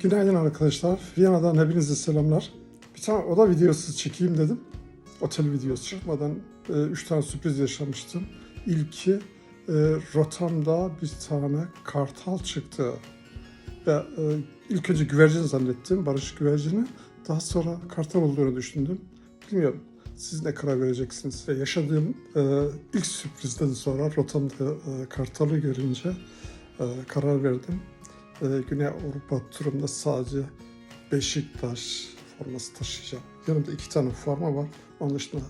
Günaydın arkadaşlar. Viyana'dan hepinize selamlar. Bir tane oda videosu çekeyim dedim. Otel videosu çıkmadan 3 tane sürpriz yaşamıştım. İlki e, rotamda bir tane kartal çıktı. Ve e, ilk önce güvercin zannettim, barış güvercini. Daha sonra kartal olduğunu düşündüm. Bilmiyorum. Siz ne karar vereceksiniz? Ve yaşadığım e, ilk sürprizden sonra rotamda e, kartalı görünce e, karar verdim. Ee, Güney Avrupa turumda sadece Beşiktaş forması taşıyacağım. Yanımda iki tane forma var. Onun dışında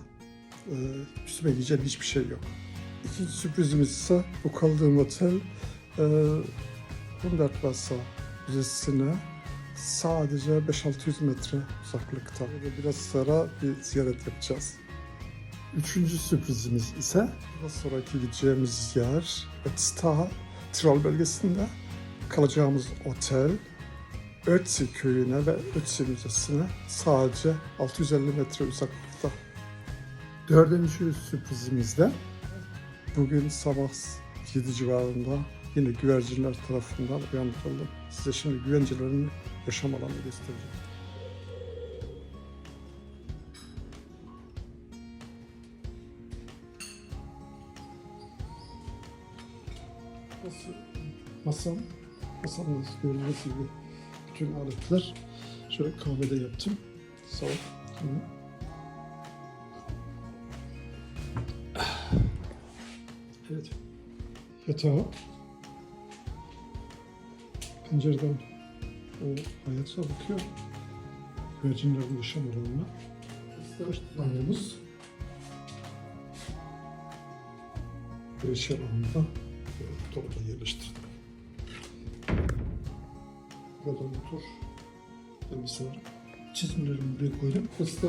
e, üstüme giyeceğim hiçbir şey yok. İkinci sürprizimiz ise bu kaldığım otel e, Hundertwasser Müzesi'ne sadece 5-600 metre uzaklıkta. Biraz sonra bir ziyaret yapacağız. Üçüncü sürprizimiz ise daha sonraki gideceğimiz yer Ötztal, Tirol bölgesinde kalacağımız otel Ötzi köyüne ve Ötzi Müzesi'ne sadece 650 metre uzaklıkta. Dördüncü sürprizimizde bugün sabah 7 civarında yine güvercinler tarafından uyandırıldım. Size şimdi güvencilerin yaşam alanını göstereceğim. Nasıl? Masam, masamda gördüğünüz gibi bütün aletler. Şöyle kahvede yaptım. Hı. Evet. Yatağı. Pencereden o hayata bakıyor. Güvercinlerin yaşam alanına. Banyomuz. Güneş alanında dolaba yerleştirdim. Burada motor bilgisayar. Çizimlerimi buraya koydum. Burası da.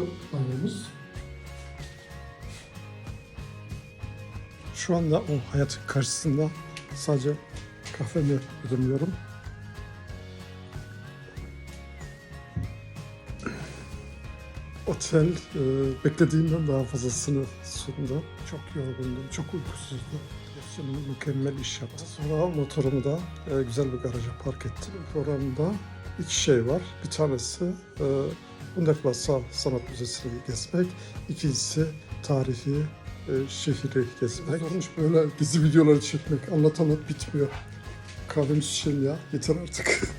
Şu anda o hayatın karşısında sadece kahvemi yudumluyorum. Otel e, beklediğimden daha fazlasını sundu. Çok yorgundum, çok uykusuzdum. Şimdi mükemmel iş yaptı. Sonra motorumu da e, güzel bir garaja park ettim. Programda iki şey var. Bir tanesi e, Hundertwasser Sanat Müzesi'ni gezmek. İkincisi tarihi e, şehri gezmek. Zormuş böyle dizi videoları çekmek. Anlat anlat bitmiyor. Kahvemi içelim ya. Yeter artık.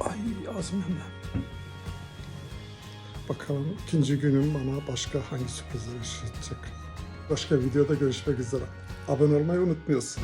Ay ağzım yandı. Bakalım ikinci günüm bana başka hangi sürprizler yaşatacak. Başka videoda görüşmek üzere. Abone olmayı unutmuyorsun.